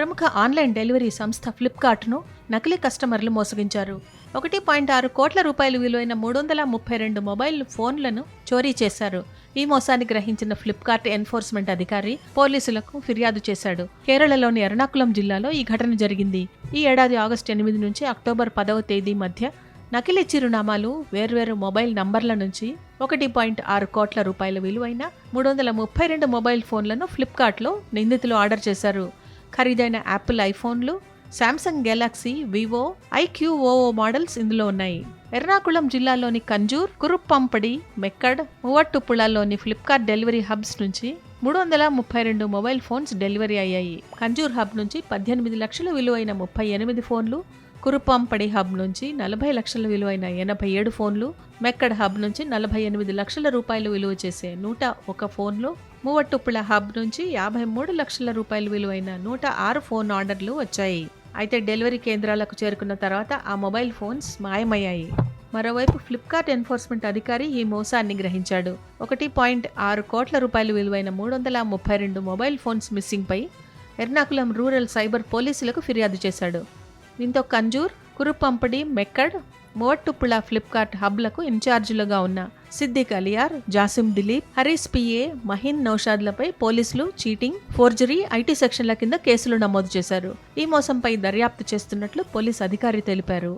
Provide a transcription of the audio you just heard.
ప్రముఖ online delivery సంస్థ ఫ్లిప్కార్ట్ను నకిలీ కస్టమర్లు మోసగించారు. ఒకటి పాయింట్ ఆరు కోట్ల రూపాయలు విలువైన మూడు వందల ముప్పై రెండు మొబైల్ ఫోన్లను చోరీ చేశారు. ఈ మోసాన్ని గ్రహించిన ఫ్లిప్కార్ట్ ఎన్ఫోర్స్మెంట్ అధికారి పోలీసులకు ఫిర్యాదు చేశాడు. కేరళలోని ఎర్నాకుళం జిల్లాలో ఈ ఘటన జరిగింది. ఈ ఏడాది ఆగస్టు ఎనిమిది నుంచి అక్టోబర్ పదవ తేదీ మధ్య నకిలీ చిరునామాలు వేర్వేరు మొబైల్ నంబర్ల నుంచి ఒకటి పాయింట్ ఆరు కోట్ల రూపాయల విలువైన మూడు వందల ముప్పై రెండు మొబైల్ ఫోన్లను ఫ్లిప్కార్ట్లో నిందితులు ఆర్డర్ చేశారు. ఖరీదైన Apple ఐఫోన్లు Samsung Galaxy Vivo iQOO models ఇందులో ఉన్నాయి. ఎర్నాకుళం జిల్లాలోని కంజూర్ కురుప్పంపడి మెక్కడ్ మువట్టుపుళాల్లోని ఫ్లిప్కార్ట్ డెలివరీ హబ్స్ నుంచి మూడు వందల ముప్పై రెండు మొబైల్ ఫోన్స్ డెలివరీ అయ్యాయి. కంజూర్ హబ్ నుంచి పద్దెనిమిది లక్షల విలువైన ముప్పై ఎనిమిది ఫోన్లు కురుపాంపడి హబ్ నుంచి నలభై లక్షల విలువైన ఎనభై ఏడు ఫోన్లు మెక్కడ్ హబ్ నుంచి నలభై ఎనిమిది లక్షల రూపాయలు విలువ చేసే నూట ఒక ఫోన్లు మూవట్టుప్పుల హబ్ నుంచి యాభై మూడు లక్షల రూపాయలు విలువైన నూట ఆరు ఫోన్ ఆర్డర్లు వచ్చాయి. అయితే డెలివరీ కేంద్రాలకు చేరుకున్న తర్వాత ఆ మొబైల్ ఫోన్స్ మాయమయ్యాయి. మరోవైపు ఫ్లిప్కార్ట్ ఎన్ఫోర్స్మెంట్ అధికారి ఈ మోసాన్ని గ్రహించాడు. ఒకటి పాయింట్ ఆరు కోట్ల రూపాయలు విలువైన మూడు వందల ముప్పై రెండు మొబైల్ ఫోన్స్ మిస్సింగ్పై ఎర్నాకుళం రూరల్ సైబర్ పోలీసులకు ఫిర్యాదు చేశాడు. దీంతో కంజూర్ కురుపంపడి మెక్కడ్ మోవట్టుప్పుళ ఫ్లిప్కార్ట్ హబ్లకు ఇన్ఛార్జీలుగా ఉన్న సిద్దిక్ అలియార్ జాసిం దిలీప్ హరీస్ పిఏ మహిన్ నౌషాద్లపై పోలీసులు చీటింగ్ ఫోర్జరీ ఐటీ సెక్షన్ల కింద కేసులు నమోదు చేశారు. ఈ మోసంపై దర్యాప్తు చేస్తున్నట్లు పోలీస్ అధికారి తెలిపారు.